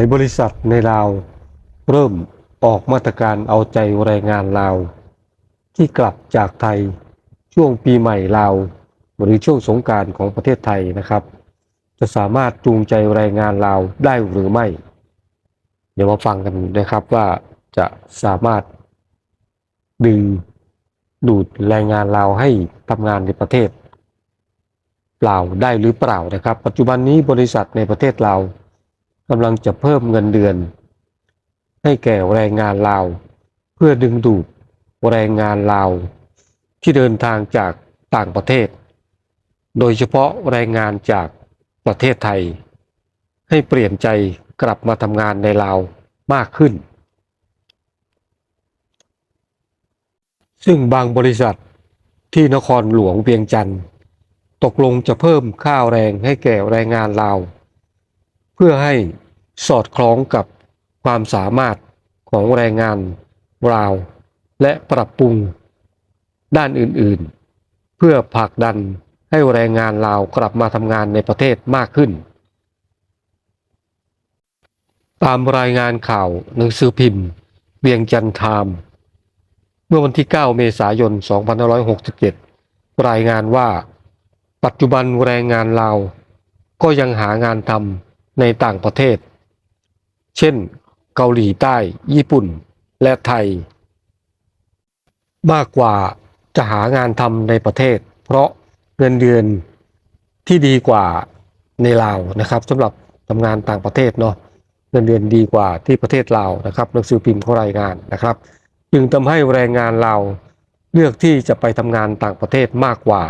ายบริษัทในลาว เริ่มออกมาตรการเอาใจแรงงานลาว ที่กลับจากไทยช่วงปีใหม่ลาวหรือช่วงสงการของประเทศไทยนะครับ จะสามารถจูงใจแรงงานลาวได้หรือไม่ เดี๋ยวมาฟังกันนะครับว่าจะสามารถดึงดูดแรงงานลาวให้ทำงานในประเทศลาวได้หรือเปล่านะครับ ปัจจุบันนี้บริษัทในประเทศลาว กำลังจะเพิ่มเงินเดือน ให้แก่แรงงานลาว เพื่อดึงดูดแรงงานลาว ที่เดินทางจากต่างประเทศ โดยเฉพาะแรงงานจากประเทศไทย ให้เปลี่ยนใจกลับมาทำงานในลาวมากขึ้น ซึ่งบางบริษัทที่นครหลวงเวียงจันทร์ตกลงจะเพิ่มค่าแรงให้แก่แรงงานลาว พื่อให้สอดคล้องกับความสามารถของแรงงานลาว และปรับปรุง ด้านอื่นๆ เพื่อผลักดันให้แรงงานลาวกลับมาทำงานในประเทศมากขึ้น ตามรายงานข่าวหนังสือพิมพ์ เวียงจันทร์ไทม์เมื่อวันที่ 9 เมษายน 2567 รายงานว่า ปัจจุบันแรงงานลาวก็ยังหางานทำ ในต่างประเทศ เช่น เกาหลีใต้ ญี่ปุ่น และไทย มากกว่าจะหางานทำในประเทศ เพราะเงินเดือนที่ดีกว่าในลาวนะครับสำหรับทำงานต่างประเทศเนาะเงินเดือนดีกว่าที่ประเทศลาวนะครับหนังสือพิมพ์เขารายงานนะครับ จึงทำให้แรงงานลาวเลือกที่จะไปทำงานต่างประเทศมากกว่า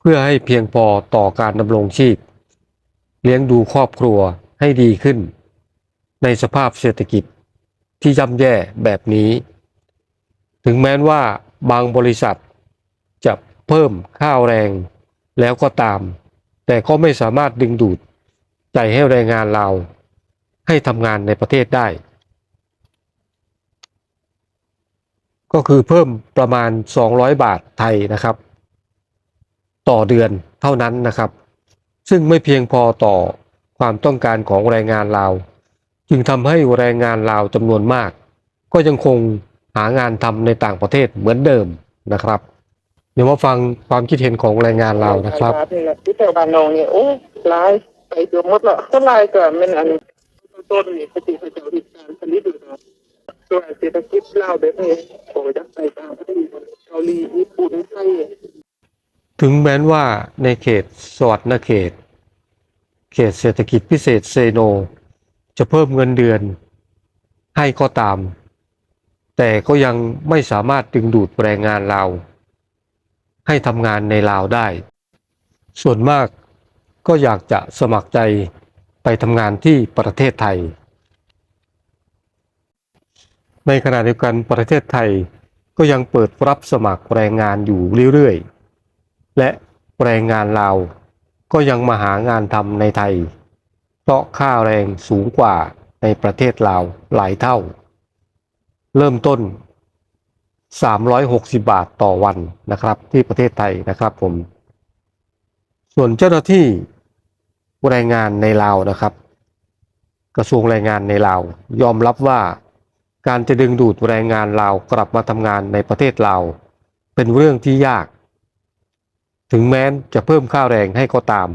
เพื่อให้เพียงพอต่อการดำรงชีพ เลี้ยงดูครอบครัวให้ดีขึ้น ในสภาพเศรษฐกิจที่ย่ำแย่แบบนี้ ถึงแม้ว่าบางบริษัทจะเพิ่มค่าแรงแล้วก็ตาม แต่ก็ไม่สามารถดึงดูดใจให้แรงงานเราให้ทำงานในประเทศได้ ก็คือเพิ่มประมาณ 200 บาทไทยนะครับ ต่อเดือนเท่านั้นนะครับ ซึ่งไม่เพียงพอต่อความต้องการของแรงงานลาว จึงทำให้แรงงานลาวจำนวนมาก ก็ยังคงหางานทำในต่างประเทศเหมือนเดิมนะครับ เดี๋ยวมาฟังความคิดเห็นของแรงงานลาวนะครับนี่แหละที่บานนองเนี่ยโอ้หลายไปเกือบหมดละก็ลายก็แม่นอันต้นนี่ปฏิเขาเจ้าที่การผลิตอยู่นะส่วเศรษฐกิจลาวแบบนี้ ถึงแม้ว่าในเขตสวัสดเขต เขตเศรษฐกิจพิเศษเซโน จะเพิ่มเงินเดือน ให้ก็ตาม แต่ก็ยังไม่สามารถดึงดูดแรงงานลาวให้ทำงานในลาวได้ ส่วนมากก็อยากจะสมัครใจไปทำงานที่ประเทศไทย ในขณะเดียวกันประเทศไทยก็ยังเปิดรับสมัครแรงงานอยู่เรื่อยๆ และแรงงานลาวก็ยังมาหางานทำในไทย เพราะค่าแรงสูงกว่าในประเทศลาวหลายเท่า เริ่มต้น 360 บาทต่อวันนะครับที่ประเทศไทยนะครับผม ส่วนเจ้าหน้าที่แรงงานในลาวนะครับ กระทรวงแรงงานในลาวยอมรับว่าการจะดึงดูดแรงงานลาวกลับมาทำงานในประเทศลาวเป็นเรื่องที่ยาก ถึงแม้นจะเพิ่มค่าแรงให้ก็ตาม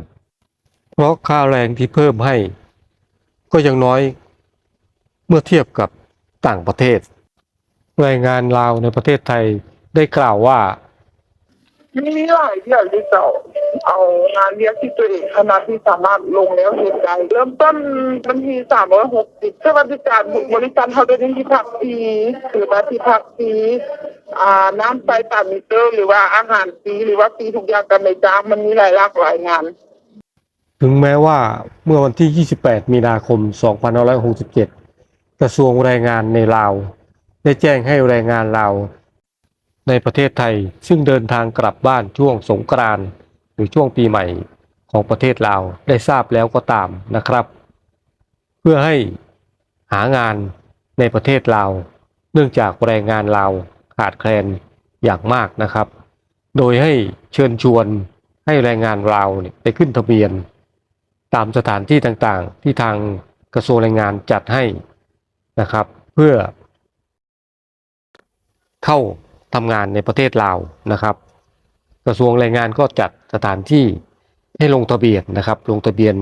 เพราะค่าแรงที่เพิ่มให้ ก็ยังน้อย เมื่อเทียบกับต่างประเทศแรงงานลาวในประเทศไทยได้กล่าวว่า มีหลายอย่างที่จะเอางานเลี้ยงที่ตัวเองขนาดที่สามารถลงแล้วเห็นได้เริ่มต้นบัญชีสามร้อยหกสิบสวัสดิการบุบริการเขาได้ที่พักฟรีหรือว่าที่พักฟรีอ่าน้ำไฟตามมิเตอร์ หรือว่าอาหารฟรีหรือว่าฟรีทุกอย่างกันในจ้างมันมีหลายหลากหลายงาน ถึงแม้ว่าเมื่อวันที่ 28 มีนาคม 2567 กระทรวงแรงงานในลาว ได้แจ้งให้แรงงานลาว ในประเทศไทยซึ่งเดินทางกลับบ้านช่วงสงกรานต์หรือช่วงปีใหม่ของประเทศลาวได้ทราบแล้วก็ตามนะครับ เพื่อให้หางานในประเทศลาวเนื่องจากแรงงานลาวขาดแคลนอย่างมากนะครับ โดยให้เชิญชวนให้แรงงานลาวไปขึ้นทะเบียน ตามสถานที่ต่างๆ ที่ทางกระทรวงแรงงานจัดให้นะครับ เพื่อเข้า ทำงานในประเทศลาวนะครับ กระทรวงแรงงานก็จัดสถานที่ให้ลงทะเบียนนะครับ ลงทะเบียน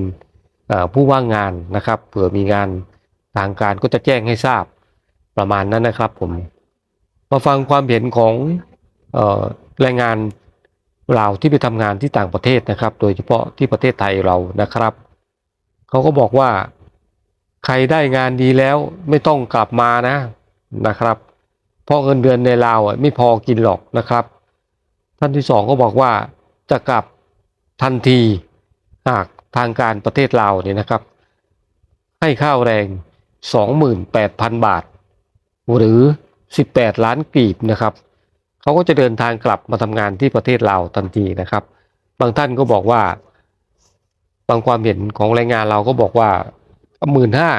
ผู้ว่างงานนะครับเผื่อมีงานทางการก็จะแจ้งให้ทราบประมาณนั้นนะครับผมมาฟังความเห็นของออแรงงานลาวที่ไปทำงานที่ต่างประเทศนะครับ โดยเฉพาะที่ประเทศไทยเรานะครับเขาก็บอกว่าใครได้งานดีแล้วไม่ต้องกลับมานะนะครับ เพราะเงินเดือนในลาวไม่พอกินหรอกนะครับ ท่านที่สองก็บอกว่าจะกลับทันทีหากทางการประเทศลาวเนี่ยนะครับ ให้ข้าวแรง 28,000 บาท หรือ 18 ล้านกีบนะครับเขาก็จะเดินทางกลับมาทำงานที่ประเทศลาวทันทีนะครับ บางท่านก็บอกว่า บางความเห็นของแรงงานเราก็บอกว่าหมื่นห้า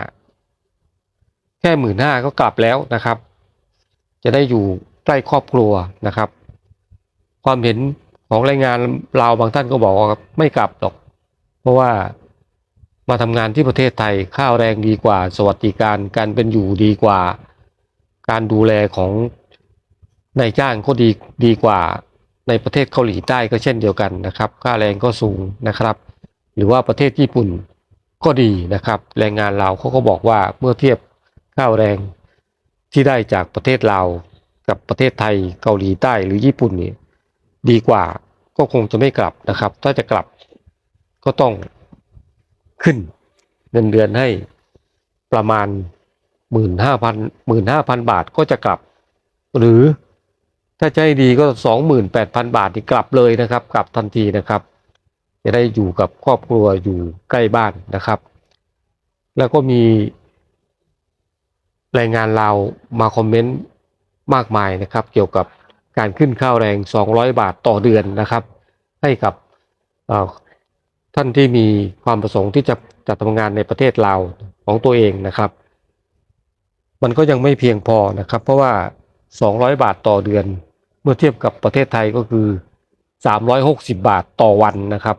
แค่หมื่นห้าก็กลับแล้วนะครับ จะได้อยู่ใกล้ครอบครัวนะครับ ความเห็นของแรงงานเราวบางท่านก็บอกว่าไม่กลับหรอก เพราะว่ามาทำงานที่ประเทศไทยข้าวแรงดีกว่า สวัสดิการการเป็นอยู่ดีกว่า การดูแลของนายจ้างก็ดีดีกว่าในประเทศเกาหลีใต้ก็เช่นเดียวกันนะครับ ค่าแรงก็สูงนะครับ หรือว่าประเทศญี่ปุ่นก็ดีนะครับ แรงงานเราวเขาก็บอกว่าเมื่อเทียบข้าวแรง ที่ได้จากประเทศลาวกับประเทศไทยเกาหลีใต้หรือญี่ปุ่นนี่ดีกว่าก็คงจะไม่กลับนะครับ ถ้าจะกลับก็ต้องขึ้นเงินเดือนให้ประมาณหมื่นห้าพันหมื่นห้าพันบาทก็จะกลับ หรือถ้าให้ดีก็สองหมื่นแปดพันบาทนี่กลับเลยนะครับ กลับทันทีนะครับ จะได้อยู่กับครอบครัวอยู่ใกล้บ้านนะครับ แล้วก็มี แรงงานเราวมาคอมเมนต์มากมายนะครับ เกี่ยวกับการขึ้นข้าวแรง 200 บาทต่อเดือนนะครับ ให้กับท่านที่มีความประสงค์ที่จะจะทำงานในประเทศลาวของตัวเองนะครับ มันก็ยังไม่เพียงพอนะครับ เพราะว่า 200 บาทต่อเดือน เมื่อเทียบกับประเทศไทยก็คือ 360 บาทต่อวันนะครับ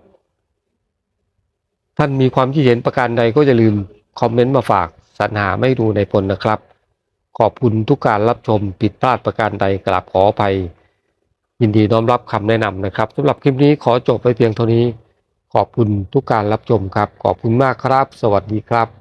ท่านมีความคิดเห็นประการใดก็อย่าลืมคอมเมนต์มาฝาก สรรหาไม่ดูในผลนะครับ ขอบคุณทุกการรับชมผิดพลาดประการใดกราบขออภัย ยินดีน้อมรับคำแนะนำนะครับสำหรับคลิปนี้ขอจบไปเพียงเท่านี้ ขอบคุณทุกการรับชมครับ ขอบคุณมากครับ สวัสดีครับ